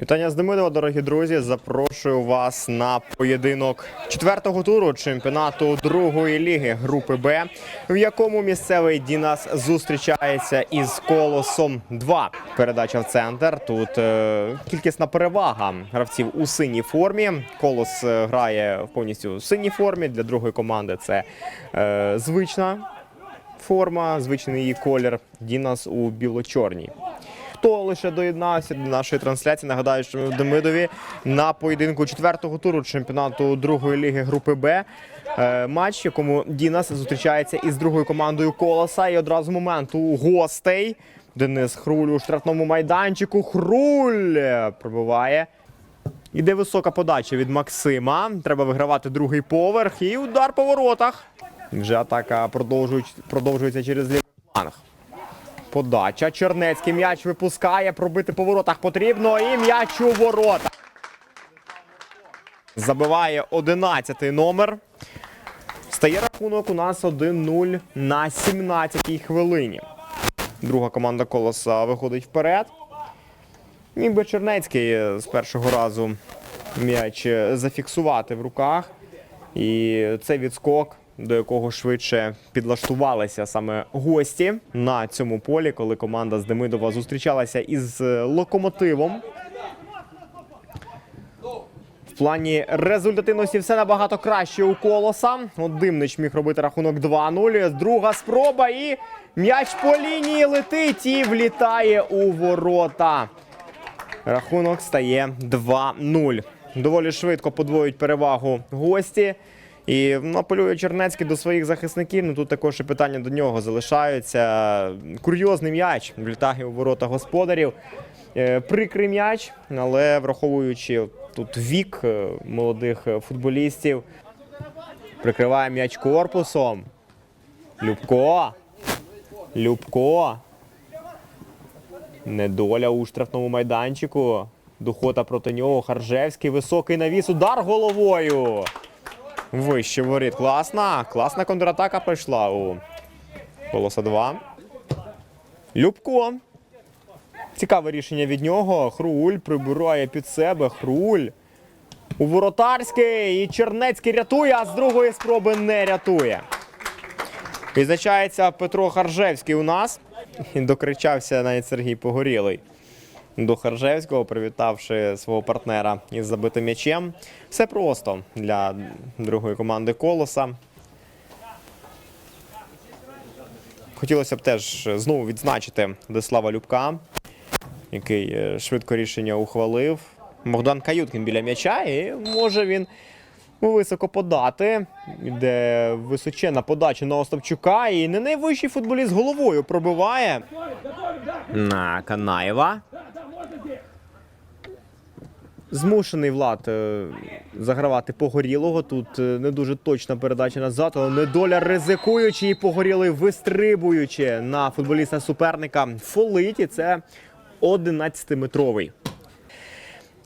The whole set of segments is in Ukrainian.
Вітання з Демидова, дорогі друзі. Запрошую вас на поєдинок четвертого туру чемпіонату другої ліги групи Б, в якому місцевий Дінас зустрічається із колосом 2. Передача в центр. Тут е, кількісна перевага гравців у синій формі. Колос е, грає в повністю синій формі. Для другої команди це е, звична форма, звичний її колір. Дінас у біло-чорній. Хто лише доєднався до нашої трансляції, нагадаю, що ми в Демидові на поєдинку четвертого туру чемпіонату другої ліги групи Б. Е, Матч, в якому Дінас зустрічається із другою командою Колоса. І одразу момент у гостей. Денис Хруль у штрафному майданчику. Хруль пробиває. Іде висока подача від Максима. Треба вигравати другий поверх. І удар по воротах. Вже атака продовжується через лівий фланг. Подача. Чернецький м'яч випускає. Пробити по воротах потрібно. І м'яч у ворота. Забиває 11-й номер. Стає рахунок у нас 1-0 на 17-й хвилині. Друга команда колоса виходить вперед. Ніби Чернецький з першого разу м'яч зафіксувати в руках. І це відскок, до якого швидше підлаштувалися саме гості на цьому полі, коли команда з Демидова зустрічалася із е, локомотивом. В плані результативності все набагато краще у колоса. От Димнич міг робити рахунок 2-0. Друга спроба і м'яч по лінії летить і влітає у ворота. Рахунок стає 2-0. Доволі швидко подвоюють перевагу гості. І ну, Чернецький до своїх захисників. Ну тут також і питання до нього залишаються. Курйозний м'яч влітає у ворота господарів. Е, Прикрий м'яч, але враховуючи тут вік е, молодих футболістів, прикриває м'яч корпусом. Любко. Любко. Недоля у штрафному майданчику. Духота проти нього. Харжевський. Високий навіс. Удар головою. Вище воріт. Класна. Класна контратака пройшла у Колоса 2. Любко. Цікаве рішення від нього. Хруль прибирає під себе. Хруль. У воротарський. І Чернецький рятує, а з другої спроби не рятує. Відзначається Петро Харжевський у нас. Докричався навіть Сергій Погорілий до Харжевського, привітавши свого партнера із забитим м'ячем. Все просто для другої команди Колоса. Хотілося б теж знову відзначити Дислава Любка, який е, швидко рішення ухвалив. Богдан Каюткін біля м'яча, і може він високо подати. Іде височена подача на Остапчука. І не найвищий футболіст головою пробиває на Канаєва. Змушений Влад е, загравати погорілого. Тут е, не дуже точна передача назад, але недоля ризикуючи і погорілий вистрибуючи на футболіста суперника фолить. І це 11-метровий.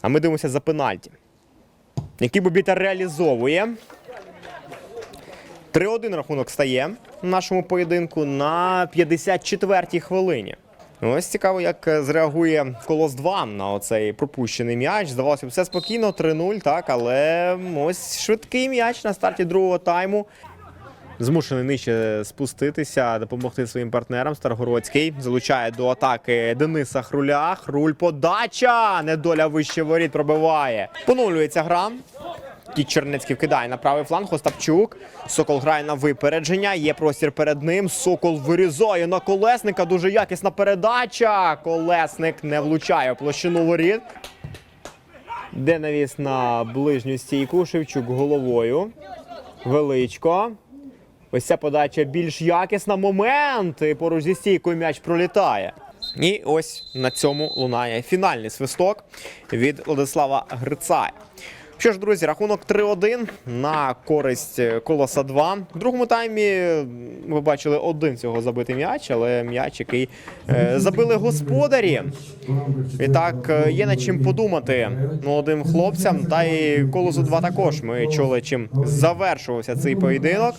А ми дивимося за пенальті. Який Бобіта реалізовує. 3-1 рахунок стає в нашому поєдинку на 54-й хвилині. Ось цікаво, як е, зреагує Колос 2 на оцей пропущений м'яч. Здавалося б, все спокійно, 3-0, так, але ось швидкий м'яч на старті другого тайму. Змушений нижче спуститися, допомогти своїм партнерам. Старгородський залучає до атаки Дениса Хруля. Хруль подача. Недоля вище воріт пробиває. Поновлюється гра. Кіт Чернецький вкидає на правий фланг. Остапчук. Сокол грає на випередження. Є простір перед ним. Сокол вирізає на колесника. Дуже якісна передача. Колесник не влучає площину воріт. Де навіс на ближню стійку. Шевчук головою. Величко. Ось ця подача більш якісна. Момент. І поруч зі стійкою м'яч пролітає. І ось на цьому лунає фінальний свисток від Владислава Грицая. Що ж, друзі, рахунок 3-1 на користь колоса 2. В другому таймі ви бачили один цього забитий м'яч, але м'яч, який е, забили господарі. І так е, є над чим подумати молодим хлопцям. Та й колосу 2 також. Ми чули, чим завершувався цей поєдинок.